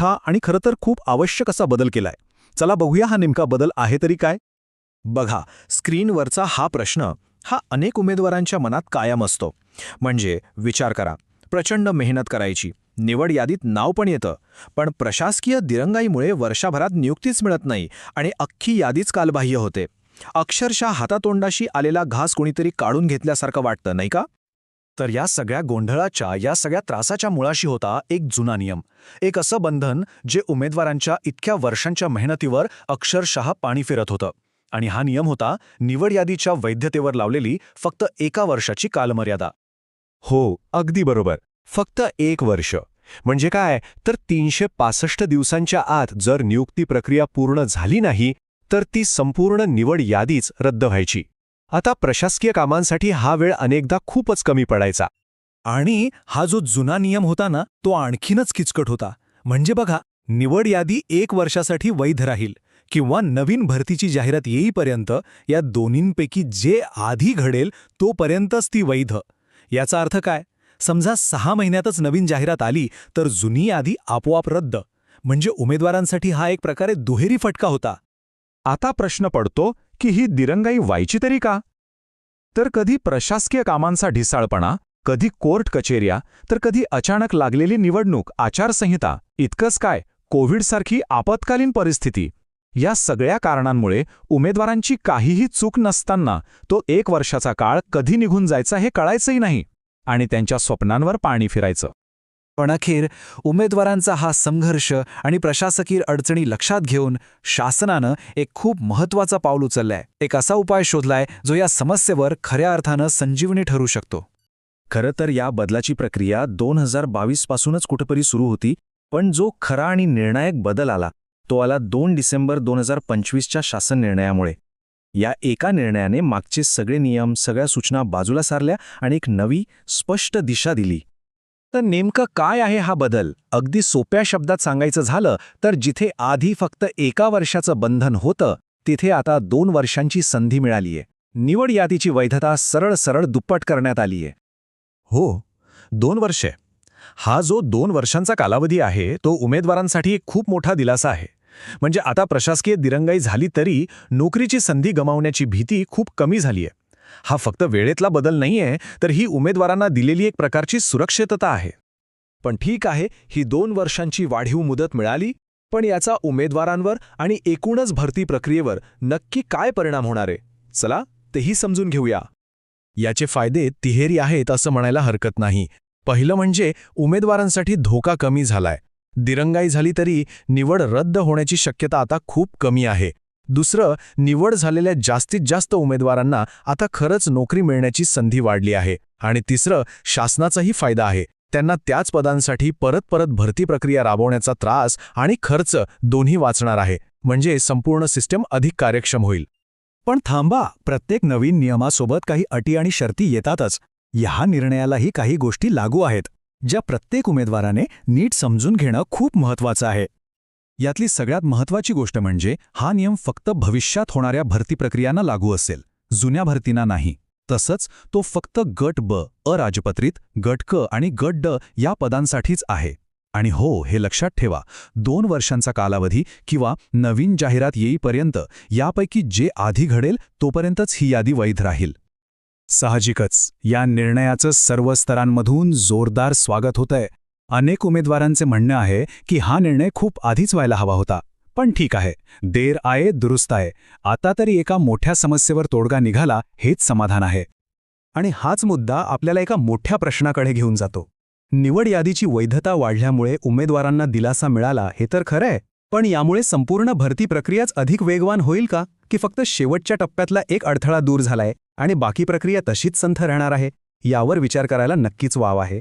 मोठा आणि खरं तर खूप आवश्यक असा बदल केलाय. चला बघूया हा नेमका बदल आहे तरी काय? बघा स्क्रीनवरचा हा प्रश्न हा अनेक उमेदवारांच्या मनात कायम असतो. म्हणजे विचार करा प्रचंड मेहनत करायची निवड यादीत नाव पण येतं पण प्रशासकीय दिरंगाईमुळे वर्षभरात नियुक्तीच मिळत नाही आणि अख्खी यादीच कालबाह्य होते. अक्षरशः हातातोंडाशी आलेला घास कोणीतरी काढून घेतल्यासारखं वाटतं नाही का? तर या सगळ्या गोंधळाच्या या सगळ्या त्रासाच्या मुळाशी होता एक जुना नियम. एक असं बंधन जे उमेदवारांच्या इतक्या वर्षांच्या मेहनतीवर अक्षरशः पाणी फिरत होतं. आणि हा नियम होता निवड यादीच्या वैधतेवर लावलेली फक्त एका वर्षाची कालमर्यादा. हो अगदी बरोबर. फक्त एक वर्ष. म्हणजे काय? तर तीनशे पासष्ट दिवसांच्या आत जर नियुक्ती प्रक्रिया पूर्ण झाली नाही तर ती संपूर्ण निवड यादीच रद्द व्हायची. आता प्रशासकीय कामांसाठी हा वेळ अनेकदा खूपच कमी पडायचा. आणि हा जो जुना नियम होता ना तो आणखीनच किचकट होता. म्हणजे बघा निवड यादी एक वर्षासाठी वैध राहील किंवा नवीन भरतीची जाहिरात येईपर्यंत या दोन्हींपैकी जे आधी घडेल तोपर्यंतच ती वैध. याचा अर्थ काय? समजा सहा महिन्यातच नवीन जाहिरात आली तर जुनी यादी आपोआप रद्द. म्हणजे उमेदवारांसाठी हा एक प्रकारे दुहेरी फटका होता. आता प्रश्न पडतो की ही दिरंगाई व्हायची तरी का? तर कधी प्रशासकीय कामांचा ढिसाळपणा कधी कोर्ट कचेऱ्या तर कधी अचानक लागलेली निवडणूक आचारसंहिता इतकंच काय कोविडसारखी आपत्कालीन परिस्थिती या सगळ्या कारणांमुळे उमेदवारांची काहीही चूक नसताना तो एक वर्षाचा काळ कधी निघून जायचा हे कळायचंही नाही आणि त्यांच्या स्वप्नांवर पाणी फिरायचं. पण अखेर उमेदवारांचा हा संघर्ष आणि प्रशासकीय अडचणी लक्षात घेऊन शासनानं एक खूप महत्त्वाचा पाऊल उचललाय. एक असा उपाय शोधलाय जो या समस्येवर खऱ्या अर्थानं संजीवनी ठरू शकतो. खरं तर या बदलाची प्रक्रिया दोन हजार बावीस पासूनच कुठेतरी सुरू होती पण जो खरा आणि निर्णायक बदल आला तो आला दोन डिसेंबर दोन हजार पंचवीसच्या शासन निर्णयामुळे. या एका निर्णयाने मागचे सगळे नियम सगळ्या सूचना बाजूला सारल्या आणि एक नवी स्पष्ट दिशा दिली. तर नेमकं काय आहे हा बदल? अगदी सोप्या शब्दात सांगायचं झालं तर जिथे आधी फक्त एका वर्षाचं बंधन होतं तिथे आता दोन वर्षांची संधी मिळालीये. निवड यादीची वैधता सरळ सरळ दुप्पट करण्यात आलीये. हो दोन वर्षे. हा जो दोन वर्षांचा कालावधी आहे तो उमेदवारांसाठी एक खूप मोठा दिलासा आहे. म्हणजे आता प्रशासकीय दिरंगाई झाली तरी नोकरीची संधी गमावण्याची भीती खूप कमी झालीय. हा फक्त वेळेतला बदल नाहीये तर ही उमेदवारांना दिलेली एक प्रकारची सुरक्षितता आहे. पण ठीक आहे ही दोन वर्षांची वाढीव मुदत मिळाली पण याचा उमेदवारांवर आणि एकूणच भरती प्रक्रियेवर नक्की काय परिणाम होणार आहे? चला तेही समजून घेऊया. याचे फायदे तिहेरी आहेत असं म्हणायला हरकत नाही. पहिलं म्हणजे उमेदवारांसाठी धोका कमी झालाय. दिरंगाई झाली तरी निवड रद्द होण्याची शक्यता आता खूप कमी आहे. दुसरं निवड झालेल्या जास्तीत जास्त उमेदवारांना आता खरंच नोकरी मिळण्याची संधी वाढली आहे. आणि तिसरं शासनाचाही फायदा आहे. त्यांना त्याच पदांसाठी परत परत भरती प्रक्रिया राबवण्याचा त्रास आणि खर्च दोन्ही वाचणार आहे. म्हणजे संपूर्ण सिस्टम अधिक कार्यक्षम होईल. पण थांबा प्रत्येक नवीन नियमासोबत काही अटी आणि शर्ती येतातच. ह्या निर्णयालाही काही गोष्टी लागू आहेत ज्या प्रत्येक उमेदवाराने नीट समजून घेणं खूप महत्वाचं आहे. यातली सगळ्यात महत्वाची गोष्ट म्हणजे हा नियम फक्त भविष्यात होणाऱ्या भरती प्रक्रियांना लागू असेल जुन्या भरतींना नाही. तसंच तो फक्त गट ब अराजपत्रित गट क आणि गट ड या पदांसाठीच आहे. आणि हो हे लक्षात ठेवा दोन वर्षांचा कालावधी किंवा नवीन जाहिरात येईपर्यंत यापैकी जे आधी घडेल तोपर्यंतच ही यादी वैध राहील. साहजिकच या निर्णयाचं सर्व स्तरांमधून जोरदार स्वागत होतंय. अनेक उमेदवारांचे म्हणणं आहे की हा निर्णय खूप आधीच व्हायला हवा होता. पण ठीक आहे. देर आहे दुरुस्त आहे. आता तरी एका मोठ्या समस्येवर तोडगा निघाला हेच समाधान आहे. आणि हाच मुद्दा आपल्याला एका मोठ्या प्रश्नाकडे घेऊन जातो. निवड यादीची वैधता वाढल्यामुळे उमेदवारांना दिलासा मिळाला हे तर खरंय पण यामुळे संपूर्ण भरती प्रक्रियाच अधिक वेगवान होईल का? की फक्त शेवटच्या टप्प्यातला एक अडथळा दूर झालाय आणि बाकी प्रक्रिया तशीच संथ राहणार आहे? यावर विचार करायला नक्कीच वाव आहे.